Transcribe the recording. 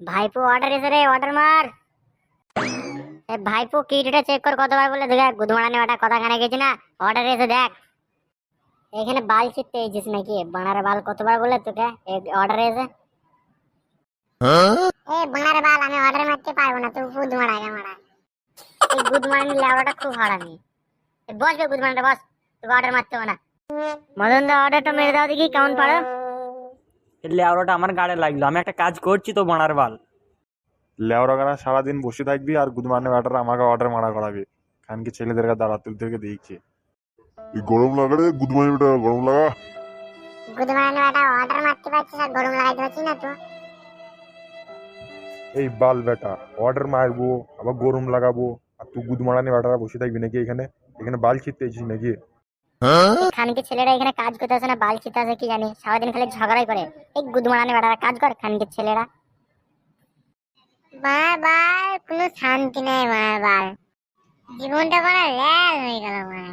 ভাইপো অর্ডার এসে রে অর্ডার মার। এ ভাইপো কিটটা চেক কর কতবার বলে দেখ গুদমারানি ওটা কথা কানে গেছি না অর্ডার এসে দেখ। এখানে বাল চিপতে এসেছিস নাকি? বানার বাল কতবার বলে তোকে? অর্ডার এসে। এ বানার বাল আমি অর্ডার মারতে পারব না তুই গুদ মারা গে মারা। এই গুদ মারানি লেওড়াটা খুব হারামি। এ বস বে গুদ মারানিটা বস তোকে অর্ডার মারতে হবে না। মদন দা অর্ডারটা মেরে দাও দেখি কেমন পারো। লেওড়াটা আমার গাড়ে লাগল। আমি একটা কাজ করছি তো বানার বাল। লেওরা গানা সারাদিন বসে থাকবি আর গুদমানে ব্যাটার আমাকে অর্ডার মারা করাবি। খানকি ছেলেদেরকে দাঁড়া তুলতে দেখছি। এই গরম লাগা রে গুদমানি বেটা গরম লাগা। গুদ মারানি ওটা অর্ডার মারতে পারছিস আর গরম লাগাইতে পারছিস না তো? এই বাল বেটা অর্ডার মারবো আবার গরম লাগাবো আর তুই গুদমারানি বেটারা বসে থাকবি নাকি এখানে? এখানে বাল ছিটতে এসেছিস নাকি? খানকে ছেলেরা এখানে কাজ করতে আসে না বাল ছিতে আসে কি জানি। সারাদিন খালি ঝগড়াই করে। এই গুদমারানি বেড়ারা কাজ কর খানকে ছেলেরা। বারবার কোনো শান্তি নেই বারবার। জীবনটা বড় ল্যাল হয়ে গেল মানে